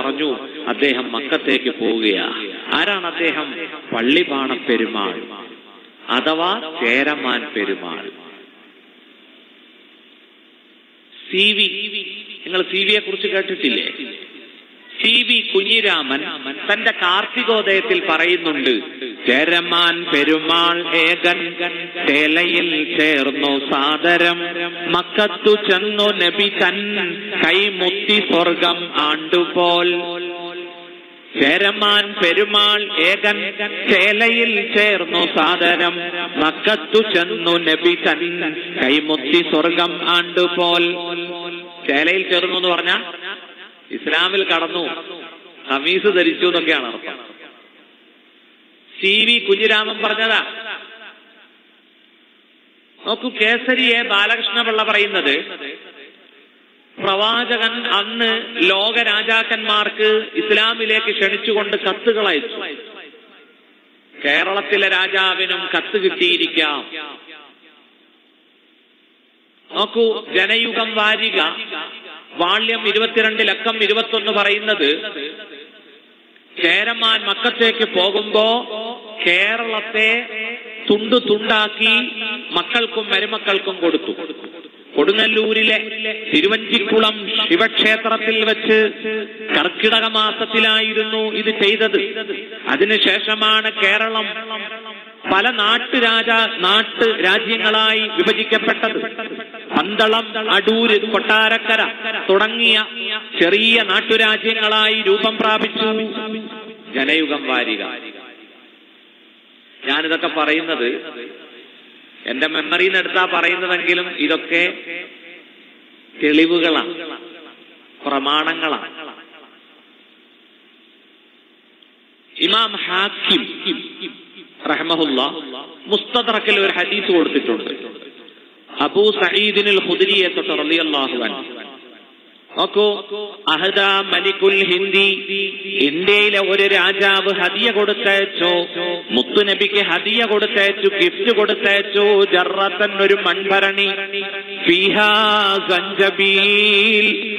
പറഞ്ഞു അദ്ദേഹം മക്കത്തേക്ക് പോവുകയാ. ആരാണ് അദ്ദേഹം? പള്ളിപാണ പെരുമാൾ. അഥവാ ചേരമാൻ പെരുമാൾ. C V. നിങ്ങൾ സി വിയെ കുറിച്ച് കേട്ടിട്ടില്ലേ? സി വി കുഞ്ഞിരാമൻ തന്റെ കാർത്തികോദയത്തിൽ പറയുന്നുണ്ട് ചേരമാൻ പെരുമാൾ ഏകൻ തേലയിൽ ചേർന്നു സാദരം. മക്കത്തു ചെന്നു നബി തൻ കൈമുത്തി സ്വർഗം ആണ്ടുപോൽ. ചേരമാൻ പെരുമാൾ ഏകൻ ചേലയിൽ ചേർന്നു സാദരം. മക്കത്തു ചെന്നു നബി തൻ കൈമുത്തി സ്വർഗം ആണ്ടുപോൽ. ചേലയിൽ ചേർന്നു എന്ന് പറഞ്ഞ ഇസ്ലാമിൽ കടന്നു. ഹമീസ് ധരിച്ചു എന്നൊക്കെയാണ് അർത്ഥം. സി വി കുഞ്ഞിരാമൻ പറഞ്ഞതാ. നോക്കൂ കേസരിയെ ബാലകൃഷ്ണപിള്ള പറയുന്നത് പ്രവാചകൻ അന്ന് ലോക രാജാക്കന്മാർക്ക് ഇസ്ലാമിലേക്ക് ക്ഷണിച്ചുകൊണ്ട് കത്തുകൾ അയച്ചു. കേരളത്തിലെ രാജാവിനും കത്ത് കിട്ടിയിരിക്കാം. നോക്കൂ ജനയുഗം വാരിക. വാള്യം ഇരുപത്തിരണ്ടിൽ അക്കം ഇരുപത്തൊന്ന് പറയുന്നത് ചേരമാൻ മക്കത്തേക്ക് പോകുമ്പോ കേരളത്തെ തുണ്ടു തുണ്ടാക്കി മക്കൾക്കും മരുമക്കൾക്കും കൊടുത്തു. കൊടുങ്ങല്ലൂരിലെ തിരുവഞ്ചിക്കുളം ശിവക്ഷേത്രത്തിൽ വെച്ച് കർക്കിടക മാസത്തിലായിരുന്നു ഇത് ചെയ്തത്. അതിനുശേഷമാണ് കേരളം പല നാട്ടുരാജ നാട്ട് രാജ്യങ്ങളായി വിഭജിക്കപ്പെട്ടത്. പന്തളം അടൂര് കൊട്ടാരക്കര തുടങ്ങിയ ചെറിയ നാട്ടുരാജ്യങ്ങളായി രൂപം പ്രാപിച്ചു. ജനയുഗം വാരിക. ഞാനിതൊക്കെ പറയുന്നത് എന്റെ മെമ്മറിയിൽ നിന്ന് എടുത്താ പറയുന്നതെങ്കിലും ഇതൊക്കെ തെളിവുകളാണ് പ്രമാണങ്ങളാണ് ഇമാം ഹാക്കിം റഹ്മഹുല്ല മുസ്തദറക്കിൽ ഒരു ഹദീസ് കൊടുത്തിട്ടുണ്ട്. അബൂ സഈദിനിൽ ഹുദരിയെ തൊട്ട് റളിയല്ലാഹു അൻഹു. അഹദ മലിക്കുൽ ഹിന്ദി ഇന്ത്യയിലെ ഒരു രാജാവ് ഹദിയ കൊടുത്തയച്ചു മുത്തുനബിക്ക് ഹദിയ കൊടുത്തയച്ചു ഗിഫ്റ്റ് കൊടുത്തയച്ചു ജറത്തൻ ഒരു മൺഭരണി.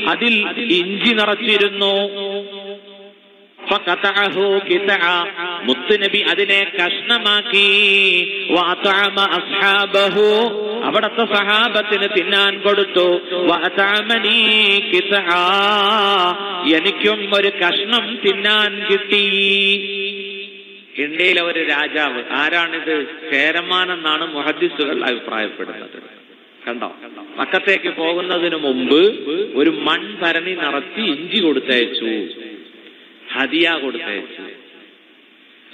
അതിൽ ഇഞ്ചി നിറച്ചിരുന്നു. മുത്തുനബി അതിനെ കഷ്ണമാക്കി. അവിടത്തെ സഹാബത്തിന് തിന്നാൻ കൊടുത്തു. എനിക്കും ഒരു കഷ്ണം തിന്നാൻ കിട്ടി. ഇന്ത്യയിലെ ഒരു രാജാവ് ആരാണിത്? ചേരമാൻ എന്നാണ് മുഹദ്ദിസുകൾ അഭിപ്രായപ്പെടുന്നത്. കണ്ടോ? പക്കത്തേക്ക് പോകുന്നതിന് മുമ്പ് ഒരു മൺ ഭരണി നടത്തി ഇഞ്ചി കൊടുത്തയച്ചു. ഹദിയ കൊടുത്തയച്ചു.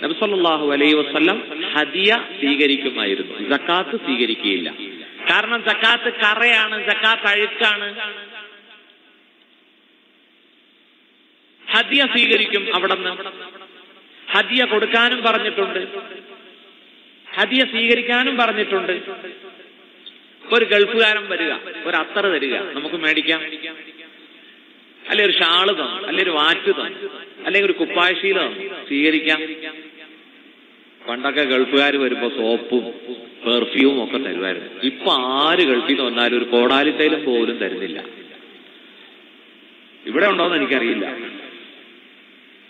നബ്സല്ലാഹു അലൈ വസ്ല്ലം ഹദിയ സ്വീകരിക്കുമായിരുന്നു. ജക്കാത്ത് സ്വീകരിക്കുകയില്ല. കാരണം ജക്കാത്ത് കറയാണ് ജക്കാത്ത് അഴുക്കാണ്. ഹദിയ സ്വീകരിക്കും അവിടെ നിന്ന് ഹദിയ കൊടുക്കാനും പറഞ്ഞിട്ടുണ്ട്. ഹദിയ സ്വീകരിക്കാനും പറഞ്ഞിട്ടുണ്ട്. ഒരു ഗൾഫുകാരൻ വരിക ഒരു അത്തറ് തരിക നമുക്ക് മേടിക്കാം. അല്ലെ ഒരു ഷാൾ തന്നു അല്ലെ ഒരു വാറ്റ് തന്നു അല്ലെങ്കിൽ ഒരു കുപ്പായശീല തന്നു. സ്വീകരിക്കാം. പണ്ടൊക്കെ ഗൾഫുകാർ വരുമ്പോ സോപ്പും പെർഫ്യൂമും ഒക്കെ തരുമായിരുന്നു. ഇപ്പൊ ആര് ഗൾഫിൽ നിന്ന് വന്നാലും ഒരു കോടാലിത്തൈലം പോലും തരുന്നില്ല. ഇവിടെ ഉണ്ടോന്ന് എനിക്കറിയില്ല.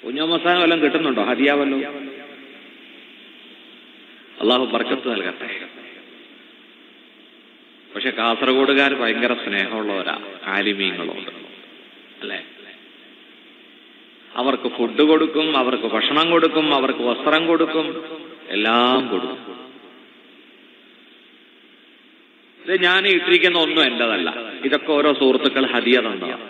കുഞ്ഞോ മസാല വല്ലതും കിട്ടുന്നുണ്ടോ? ഹതിയാവല്ലോ അള്ളാഹു ബർക്കത്ത് നൽകട്ടെ. പക്ഷെ കാസർഗോഡുകാർ ഭയങ്കര സ്നേഹമുള്ളവരാ ആലിമീങ്ങളുണ്ട്. അല്ലെ അവർക്ക് ഫുഡ് കൊടുക്കും അവർക്ക് ഭക്ഷണം കൊടുക്കും അവർക്ക് വസ്ത്രം കൊടുക്കും എല്ലാം കൊടുക്കും. ഇത് ഞാൻ ഇട്ടിരിക്കുന്ന ഒന്നും എന്റേതല്ല. ഇതൊക്കെ ഓരോ സുഹൃത്തുക്കൾ ഹദിയ തന്നതാണ്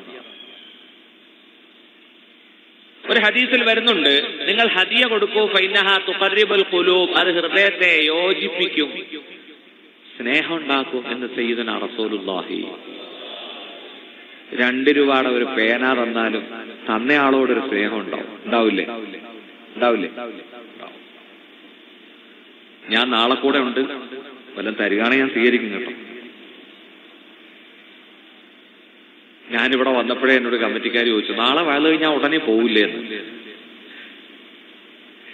ഒരു ഹദീസിൽ വരുന്നുണ്ട് നിങ്ങൾ ഹദിയ കൊടുക്കൂ ഫൈനഹ തുഖറിബുൽ ഖുലൂബ്. അത് ഹൃദയത്തെ യോജിപ്പിക്കും സ്നേഹം ഉണ്ടാക്കും എന്ന് സയ്യിദന റസൂലുള്ളാഹി രണ്ട് രൂപയുടെ ഒരു പേന തന്നാലും തന്നയാളോട് ഒരു സ്നേഹം ഉണ്ടാവും ഉണ്ടാവില്ലേ? ഉണ്ടാവില്ലേ? ഞാൻ നാളെ കൂടെ ഉണ്ട്. വല്ലതും തരികയാണെങ്കിൽ ഞാൻ സ്വീകരിക്കും കേട്ടോ. ഞാനിവിടെ വന്നപ്പോഴേ എന്നോട് കമ്മിറ്റിക്കാർ ചോദിച്ചു നാളെ വയൽ കഴിഞ്ഞാൽ ഉടനെ പോവില്ലേ എന്ന്?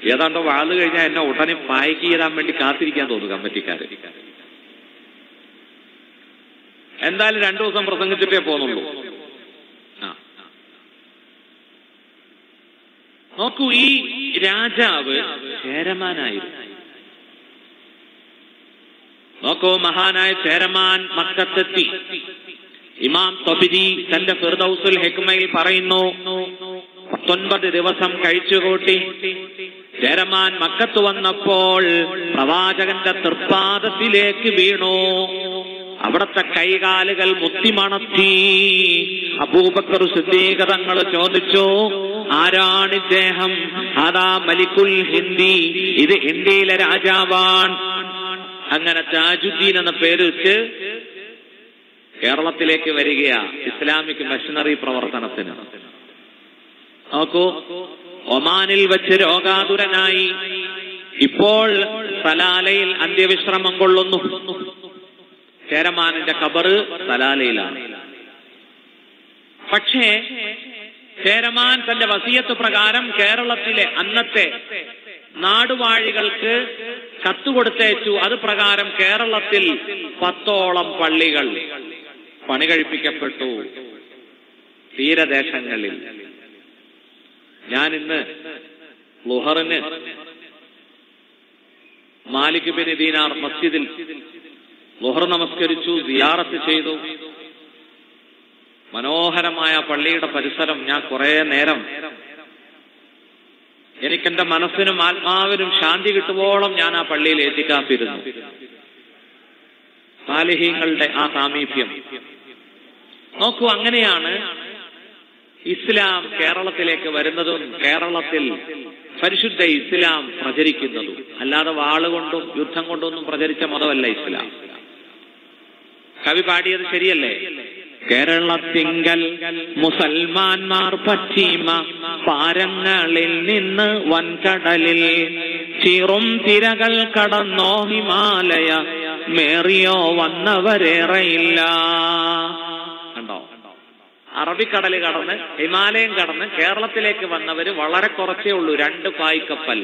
ഏതാണ്ടോ വാഴ കഴിഞ്ഞാൽ എന്നെ ഉടനെ പായ്ക്ക് ചെയ്താൻ വേണ്ടി കാത്തിരിക്കാൻ തോന്നുന്നു കമ്മിറ്റിക്കാര്. എന്തായാലും രണ്ടു ദിവസം പ്രസംഗിച്ചിട്ടേ പോകുന്നുള്ളൂ ആ നോക്കൂ ഈ രാജാവ് ചേരമാനായിരുന്നു. നോക്കൂ മഹാനായ ചേരമാൻ മക്കത്തെത്തി. ഇമാം തൊബിരി തന്റെ ഫിർദൌസുൽ ഹെക്മയിൽ പറയുന്നു പത്തൊൻപത് ദിവസം കഴിച്ചുകൂട്ടി. ചേരമാൻ മക്കത്ത് വന്നപ്പോൾ പ്രവാചകന്റെ തൃപ്പാദത്തിലേക്ക് വീണു. അവിടത്തെ കൈകാലുകൾ മുത്തിമണത്തി അബൂബക്കർ സിദ്ധീകതങ്ങൾ തങ്ങൾ ചോദിച്ചു ആരാണ് ഇദ്ദേഹം? അതാ മലിക്കുൽ ഹിന്ദി. ഇത് ഇന്ത്യയിലെ രാജാവാൻ അങ്ങനെ താജുദ്ദീൻ എന്ന പേര് വെച്ച് കേരളത്തിലേക്ക് വരികയാ ഇസ്ലാമിക് മിഷണറി പ്രവർത്തനത്തിന്. നോക്കൂ ഒമാനിൽ വെച്ച് രോഗാതുരനായി. ഇപ്പോൾ സലാലയിൽ അന്ത്യവിശ്രമം കൊള്ളുന്നു. ചേരമാനിന്റെ കബറ് സലാലയിലാണ്. പക്ഷേ ചേരമാൻ തന്റെ വസീയത്ത് പ്രകാരം കേരളത്തിലെ അന്നത്തെ നാടുവാഴികൾക്ക് കത്തുകൊടുത്തേച്ചു അത് പ്രകാരം കേരളത്തിൽ പത്തോളം പള്ളികൾ പണി കഴിപ്പിക്കപ്പെട്ടു തീരദേശങ്ങളിൽ. ഞാൻ ഇന്ന് ലുഹറിന് മാലിക് ബിൻ ദീനാർ മസ്ജിദിൽ ലുഹർ നമസ്കരിച്ചു സിയാറത്ത് ചെയ്തു. മനോഹരമായ പള്ളിയുടെ പരിസരം ഞാൻ കുറെ നേരം എനിക്കെന്റെ മനസ്സിനും ആത്മാവിനും ശാന്തി കിട്ടുവോളം ഞാൻ ആ പള്ളിയിൽ എത്തിക്കാത്തിരുന്നു. സാലിഹീങ്ങളുടെ ആ സാമീപ്യം. നോക്കൂ അങ്ങനെയാണ് ഇസ്ലാം കേരളത്തിലേക്ക് വരുന്നതും കേരളത്തിൽ പരിശുദ്ധ ഇസ്ലാം പ്രചരിക്കുന്നതും. അല്ലാതെ വാളുകൊണ്ടും യുദ്ധം കൊണ്ടൊന്നും പ്രചരിച്ച മതമല്ല ഇസ്ലാം. കവി പാടിയത് ശരിയല്ലേ? കേരളത്തിങ്കൽ മുസൽമാന്മാർ പശ്ചിമ പാരങ്ങളിൽ നിന്ന് വൻകടലിൽ ചിറും തിരകൾ കടന്നോ ഹിമാലയ മേറിയോ വന്നവരേറെയില്ല കണ്ടോ? അറബിക്കടൽ കടന്ന് ഹിമാലയം കടന്ന് കേരളത്തിലേക്ക് വന്നവര് വളരെ കുറച്ചേ ഉള്ളൂ രണ്ട് പായ്ക്കപ്പൽ.